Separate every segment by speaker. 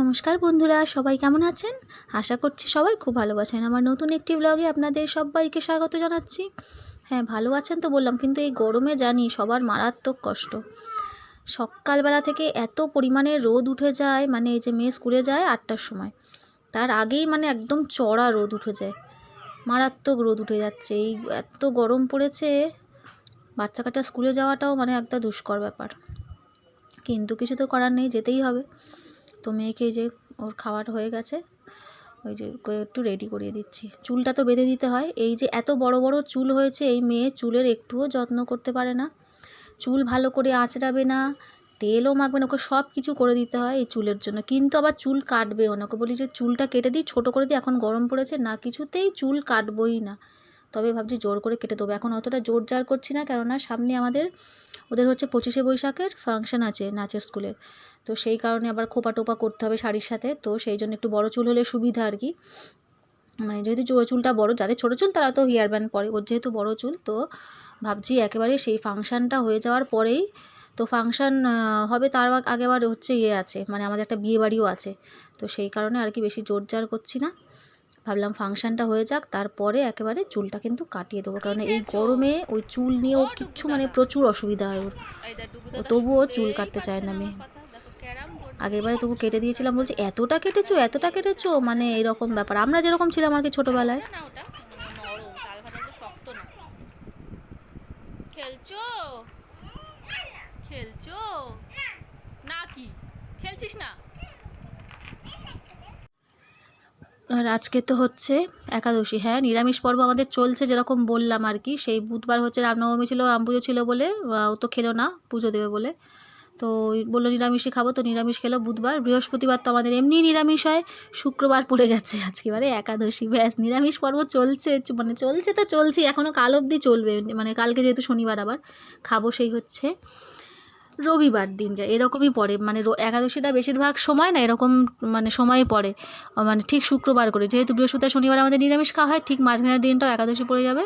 Speaker 1: নমস্কার বন্ধুরা, সবাই কেমন আছেন? আশা করছি সবাই খুব ভালো আছেন। আমার নতুন একটি ব্লগে আপনাদের সবাইকে স্বাগত জানাচ্ছি। হ্যাঁ ভালো আছেন তো বললাম, কিন্তু এই গরমে জানি সবার মারাত্মক কষ্ট। সকালবেলা থেকে এত পরিমাণে রোদ উঠে যায় মানে এই যে মেয়ে স্কুলে যায় আটটার সময়, তার আগেই মানে একদম চড়া রোদ উঠে যায়। মারাত্মক রোদ উঠে যাচ্ছে। এই এত গরম পড়েছে বাচ্চা কাচ্চা স্কুলে যাওয়াটাও মানে একটা দুষ্কর ব্যাপার। কিন্তু কিছু তো করার নেই, যেতেই হবে। তো মেয়েকে যে ওর খাওয়ার হয়ে গেছে, ওই যে একটু রেডি করিয়ে দিচ্ছি। চুলটা তো বেঁধে দিতে হয়। এই যে এত বড় বড় চুল হয়েছে, এই মেয়ে চুলের একটুও যত্ন করতে পারে না। চুল ভালো করে আঁচড়াবে না, তেলও মাখবে না, ওকে সব কিছু করে দিতে হয় এই চুলের জন্য। কিন্তু আবার চুল কাটবেও না। ওকে বলি যে চুলটা কেটে দিই, ছোটো করে দিই, এখন গরম পড়েছে, না কিছুতেই চুল কাটবই না। তবে ভাবছি জোর করে কেটে দেবো। এখন অতটা জোর জার করছি না, কেননা সামনে আমাদের, ওদের হচ্ছে পঁচিশে বৈশাখের ফাংশন আছে নাচের স্কুলের তো সেই কারণে আবার খোপা টোপা করতে হবে শাড়ির সাথে। তো সেই জন্য একটু বড় চুল হলে সুবিধা আর কি। মানে যেহেতু চুলটা বড়, যাদের ছোটো চুল তারা তো হেয়ার ব্যান্ড পরে, ওর যেহেতু বড় চুল, তো ভাবছি একেবারে সেই ফাংশানটা হয়ে যাওয়ার পরেই, তো ফাংশান হবে তার আগ- আগেবার হচ্ছে ইয়ে আছে মানে আমাদের একটা বিয়ে বাড়িও আছে। তো সেই কারণে আর কি বেশি জোর জার করছি না। ভাবলাম ফাংশানটা হয়ে যাক তারপরে একেবারে চুলটা কিন্তু কাটিয়ে দেবো। কারণ এই গরমে ওই চুল নিয়েও কিচ্ছু মানে প্রচুর অসুবিধা হয় ওর। তবুও চুল কাটতে চায় না মেয়ে। আগেরবারে তবু কেটে দিয়েছিলাম বলছি এতটা কেটেছো এতটা কেটেছো? মানে এরকম ব্যাপার। আমরা যেরকম ছিলাম আর কি ছোটোবেলায়
Speaker 2: না ওটা? নরম তাল ভাজা তো শক্ত না। খেলছো? খেলছো? না কি? খেলছিস না?
Speaker 1: আর আজকে তো হচ্ছে একাদশী। হ্যাঁ নিরামিষ পর্ব আমাদের চলছে যেরকম বললাম আর কি। সেই বুধবার হচ্ছে রামনবমী ছিল রাম পুজো ছিল বলে ও তো খেলো না পুজো দেবে বলে। তো বলল, নিরামিষই খাব, তো নিরামিষ খেলো বুধবার। বৃহস্পতিবার তো আমাদের এমনি নিরামিষ হয়, শুক্রবার পড়ে গেছে আজকে। এবারে একাদশী, ব্যাস, নিরামিষ পর্ব চলছে মানে চলছে তো চলছে এখনও কাল অবধি চলবে। মানে কালকে যেহেতু শনিবার আবার, খাব সেই হচ্ছে। রবিবার দিনটা এরকমই পড়ে। মানে একাদশীটা বেশিরভাগ সময় না, এরকম মানে সময়ে পড়ে। মানে ঠিক শুক্রবার করে। যেহেতু বৃহস্পতিবার, শনিবার আমাদের নিরামিষ খাওয়া হয়, ঠিক মাঝখানের দিনটাও একাদশী পড়ে যাবে।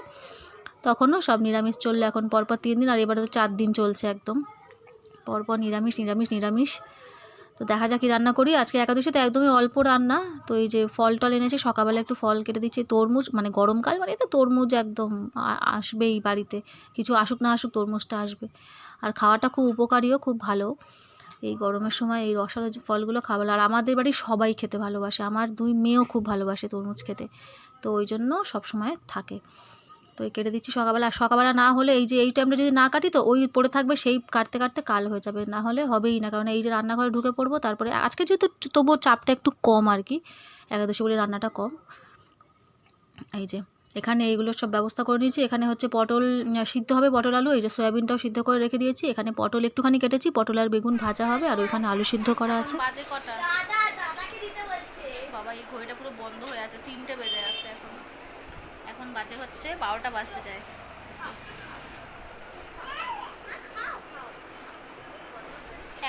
Speaker 1: তখনও সব নিরামিষ চললে এখন পরপর তিন দিন, আর এবারে তো চার দিন চলছে একদম। পরপর নিরামিষ নিরামিষ নিরামিষ। তো দেখা যাক কি রান্না করি। আজকে একাদশীতে একদমই অল্প রান্না। তো এই যে ফল টল এনেছে, সকালবেলা একটু ফল কেটে দিচ্ছি। তরমুজ মানে গরমকাল মানে তো তরমুজ একদম আসবেই বাড়িতে। কিছু আসুক না আসুক তরমুজটা আসবে। আর খাওয়াটা খুব উপকারীও, খুব ভালো। এই গরমের সময় এই রসালো ফলগুলো খাওয়া ভালো আর আমাদের বাড়ির সবাই খেতে ভালোবাসে। আমার দুই মেয়েও খুব ভালোবাসে তরমুজ খেতে। তো ওই জন্য সব সময় থাকে। তো এই কেটে দিচ্ছি সকালবেলা। সকালবেলা না হলে এই যে এই টাইমটা যদি না কাটি, তো ওই পড়ে থাকবে সেই কাটতে কাটতে কাল হয়ে যাবে। না হলে হবেই না। কারণ এই যে রান্নাঘরে ঢুকে পড়ব, তারপরে আজকে যেহেতু তবুও চাপটা একটু কম আর কি, একাদশী বলে রান্নাটা কম। এই যে এখানে এইগুলো সব ব্যবস্থা করে নিয়েছি। এখানে হচ্ছে পটল সিদ্ধ হবে পটল আলু। এই যে সয়াবিনটাও সিদ্ধ করে রেখে দিয়েছি। এখানে পটল একটুখানি কেটেছি। পটল আর বেগুন ভাজা হবে আর ওইখানে আলু সিদ্ধ করা আছে।
Speaker 2: বাবা, এই ঘড়িটা পুরো বন্ধ হয়ে আছে। তিনটে বেজে আছে এখন। এখন বাজে হচ্ছে বারোটা বাজতে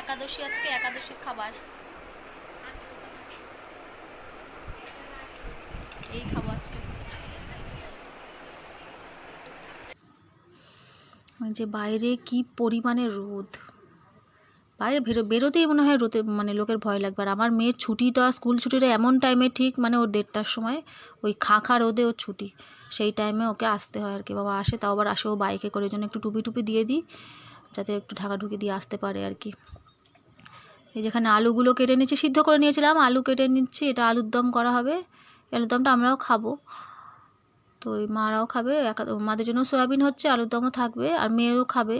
Speaker 2: একাদশী আজকে একাদশীর খাবার এই খাব আজকে
Speaker 1: মানে যে বাইরে কি পরিমাণে রোদ? বাইরে বেরো বেরোতেই মনে হয় রোদে মানে লোকের ভয় লাগবে। আর আমার মেয়ের ছুটিটা, স্কুল ছুটিটা এমন টাইমে ঠিক মানে ওর দেড়টার সময় ওই খা খা রোদে ওর ছুটি। সেই টাইমে ওকে আসতে হয় আর কি। বাবা আসে, তাও আবার আসে ও বাইকে করে। জন্য একটু টুপি টুপি দিয়ে দিই, যাতে একটু ঢাকা ঢুকি দিয়ে আসতে পারে আর কি। এই যেখানে আলুগুলো কেটে নিচ্ছি, সিদ্ধ করে নিয়েছিলাম। আলু কেটে নিচ্ছি, এটা আলুর দম করা হবে। আলুর দমটা আমরাও খাব। তো ওই মারাও খাবে মাদের জন্য সয়াবিন হচ্ছে, আলুর দমও থাকবে, আর মেয়েও খাবে।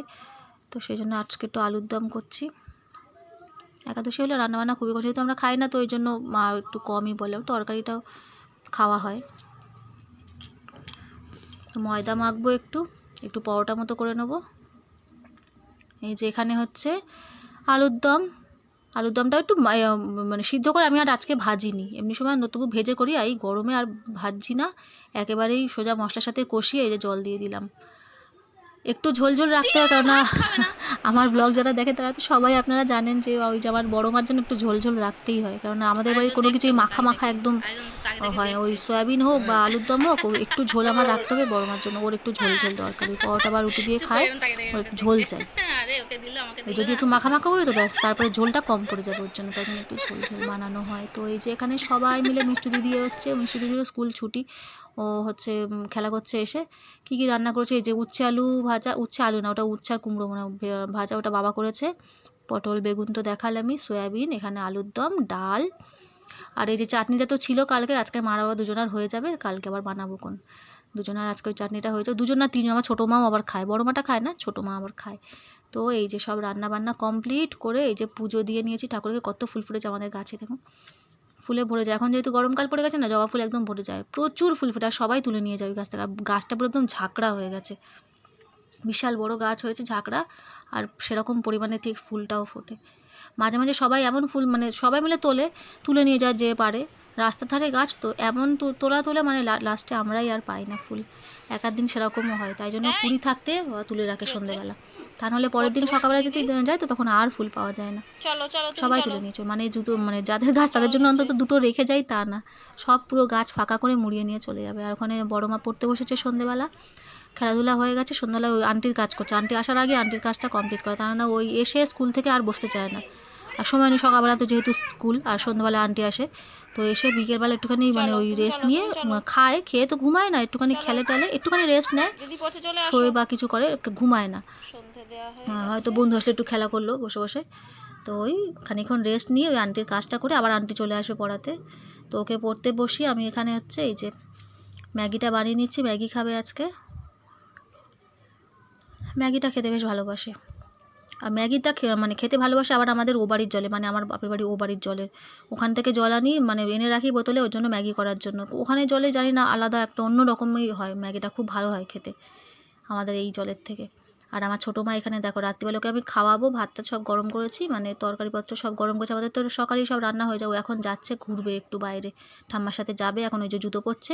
Speaker 1: তো সেই জন্য আজকে একটু আলুর দম করছি। একাদশী হলে রান্নাবান্না খুবই করছি যেহেতু আমরা খাই না, তো ওই জন্য মা একটু কমই বলে। তরকারিটাও খাওয়া হয়। তো ময়দা মাখবো একটু একটু পরোটা মতো করে নেব। এই যে এখানে হচ্ছে আলুর দম আলুর দমটা একটু মানে সিদ্ধ করে আমি আর আজকে ভাজিনি। এমনি সময় তবু ভেজে করি এই গরমে আর ভাজছি না। একেবারেই সোজা মশলার সাথে কষিয়ে এই যে জল দিয়ে দিলাম। একটু ঝোল ঝোল রাখতে হয় কেননা আমার ব্লগ যারা দেখে তারা তো সবাই আপনারা জানেন যে ওই যে আমার বড় মার জন্য একটু ঝোল ঝোল রাখতেই হয়। কারণ আমাদের বাড়ির কোনো কিছুই মাখা মাখা একদম হয় ওই সয়াবিন হোক বা আলুর দম হোক একটু ঝোল আমার রাখতে হবে বড় মার জন্য। ওর একটু ঝোল ঝোল দরকার। পরোটা বা রুটি দিয়ে খায় ওর ঝোল চাই।
Speaker 2: ওকে দিলে আমাকে
Speaker 1: যদি একটু মাখা মাখা করে তো ব্যাস তারপরে ঝোলটা কম পড়ে যাবে ওর জন্য তাই জন্য একটু ঝোল ঝোল বানানো হয়। তো এই যে এখানে সবাই মিলে মিষ্টি দিদি এসছে মিষ্টি দিদিরও স্কুল ছুটি। ও হচ্ছে খেলা করছে এসে। কী কী রান্না করেছে? এই যে উচ্ছে আলু ভাজা উচ্ছে আলু না ওটা উচ্ছে আর কুমড়ো মানে ভাজা ওটা বাবা করেছে। পটল বেগুন তো দেখালামই সয়াবিন এখানে আলুর দম ডাল। আর এই যে চাটনিটা তো ছিল কালকে আজকে মার বাবা দুজনার হয়ে যাবে কালকে আবার বানাবো কোন। দুজনের আজকে ওই চাটনিটা হয়েছে দুজন না তিনজন আমার ছোটো মাও আবার খায় বড় মাটা খায় না ছোটো মা আবার খায়। তো এই যে সব রান্না বান্না কমপ্লিট করে এই যে পুজো দিয়ে নিয়েছি, ঠাকুরকে কত ফুল ফুটেছে আমাদের গাছে, দেখুন। ফুলে ভরে যায়। এখন যেহেতু গরমকাল পড়ে গেছে না, জবা ফুল একদম ভরে যায়। প্রচুর ফুল ফুটে, আর সবাই তুলে নিয়ে যায় ওই গাছ থেকে আর গাছটা পুরো একদম ঝাঁকড়া হয়ে গেছে। বিশাল বড় গাছ হয়েছে ঝাঁকড়া, আর সেরকম পরিমাণে ঠিক ফুলটাও ফোটে। মাঝে মাঝে সবাই এমন ফুল মানে সবাই মিলে তোলে, তুলে নিয়ে যায় যে পারে। রাস্তার ধারে গাছ তো এমন তো তোলা তোলে মানে লাস্টে আমরাই আর পাই না ফুল। এক দিন সেরকমও হয় তাই জন্য কুড়ি থাকতে তুলে রাখে সন্ধেবেলা। তা নাহলে পরের দিন সকালবেলা যদি যায় তো তখন আর ফুল পাওয়া যায় না।
Speaker 2: চলো চলো
Speaker 1: সবাই তুলে নিয়েছে মানে জুতো মানে যাদের গাছ তাদের জন্য অন্তত দুটো রেখে যায় তা না। সব পুরো গাছ ফাঁকা করে মুড়িয়ে নিয়ে চলে যাবে। আর ওখানে বড় মা পড়তে বসেছে সন্ধ্যেবেলা খেলাধুলা হয়ে গেছে সন্ধ্যাবেলা ওই আন্টির কাজ করছে। আন্টি আসার আগে আন্টির কাজটা কমপ্লিট করে তার না ওই এসে স্কুল থেকে আর বসতে চায় না। আর সময় নেই সকালবেলা তো যেহেতু স্কুল আর সন্ধ্যাবেলা আন্টি আসে তো এসে বিকেলবেলা একটুখানি মানে ওই রেস্ট নিয়ে খায় খেয়ে তো ঘুমায় না একটুখানি খেলে টেলে একটুখানি রেস্ট নেয় শোয় বা কিছু করে ঘুমায় না।
Speaker 2: হয়ে
Speaker 1: হ্যাঁ। হয়তো বন্ধু আসলে একটু খেলা করল বসে বসে তো ওই খানিক্ষণ রেস্ট নিয়ে ওই আন্টির কাজটা করে আবার আন্টি চলে আসবে পড়াতে। তো ওকে পড়তে বসি আমি এখানে হচ্ছে এই যে ম্যাগিটা বানিয়ে নিচ্ছি ম্যাগি খাবে আজকে। ম্যাগিটা খেতে বেশ ভালোবাসে। আর ম্যাগিটা মানে খেতে ভালোবাসে আবার আমাদের ও বাড়ির জলে মানে আমার বাপের বাড়ি ও বাড়ির জলের ওখান থেকে জল আনি মানে এনে রাখি বোতলে ওর জন্য ম্যাগি করার জন্য। ওখানে জলে জানি না, আলাদা একটা অন্য রকমই হয় ম্যাগিটা, খুব ভালো হয় খেতে আমাদের এই জলের থেকে। আর আমার ছোটো মা এখানে দেখো, রাত্রিবেলা ওকে আমি খাওয়াবো, ভাতটা সব গরম করেছি মানে তরকারিপত্র সব গরম করেছি। আমাদের তো সকালেই সব রান্না হয়ে যাবে এখন যাচ্ছে ঘুরবে একটু বাইরে। ঠাম্মার সাথে যাবে, এখন ওই যে জুতো পরছে,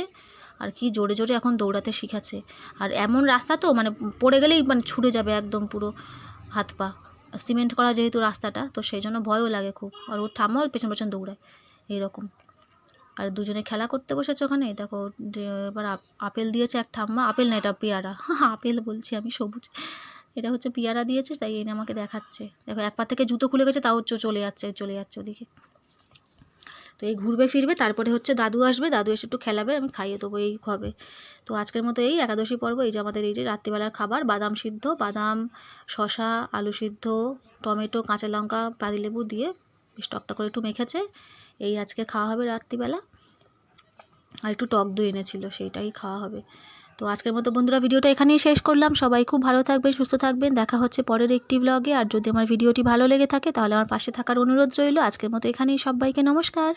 Speaker 1: আর কি জোরে জোরে এখন দৌড়াতে শিখাচ্ছে। আর এমন রাস্তা তো মানে পড়ে গেলেই মানে ছুটে যাবে একদম পুরো। হাত পা। সিমেন্ট করা যেহেতু রাস্তাটা, তো সেই জন্য ভয়ও লাগে খুব। আর ওর ঠাম্মাও পেছন পেছন দৌড়ায়। এইরকম। আর দুজনে খেলা করতে বসেছে ওখানে। দেখো এবার আপেল দিয়েছে এক ঠাম্মা। আপেল না, এটা পেয়ারা। আপেল বলছি আমি, সবুজ। এটা হচ্ছে পেয়ারা দিয়েছে, তাই এনে আমাকে দেখাচ্ছে। দেখো, এক পা থেকে জুতো খুলে গেছে, তাও চলে যাচ্ছে চলে যাচ্ছে ওদিকে। তো এই ঘুরবে, ফিরবে, তারপরে হচ্ছে দাদু আসবে, দাদু এসে একটু খেলাবে, আমি খাইয়ে দেবো এই হবে। তো আজকের মতো এই একাদশী পর্ব, এই যে আমাদের এই যে রাত্রিবেলার খাবার, বাদাম সিদ্ধ, বাদাম শশা আলু সিদ্ধ, টমেটো, কাঁচা লঙ্কা, পাতিলেবু দিয়ে স্টকটা করে একটু মেখেছে। এই আজকে খাওয়া হবে রাত্রিবেলা। আর একটু টক দই এনেছিল, সেইটাই খাওয়া হবে। তো আজকের মতো বন্ধুরা ভিডিওটা এখানেই শেষ করলাম। সবাই খুব ভালো থাকবেন, সুস্থ থাকবেন। দেখা হচ্ছে পরের একটি ব্লগে আর যদি আমার ভিডিওটি ভালো লেগে থাকে, তাহলে আমার পাশে থাকার অনুরোধ রইল। আজকের মতো এখানেই সবাইকে নমস্কার।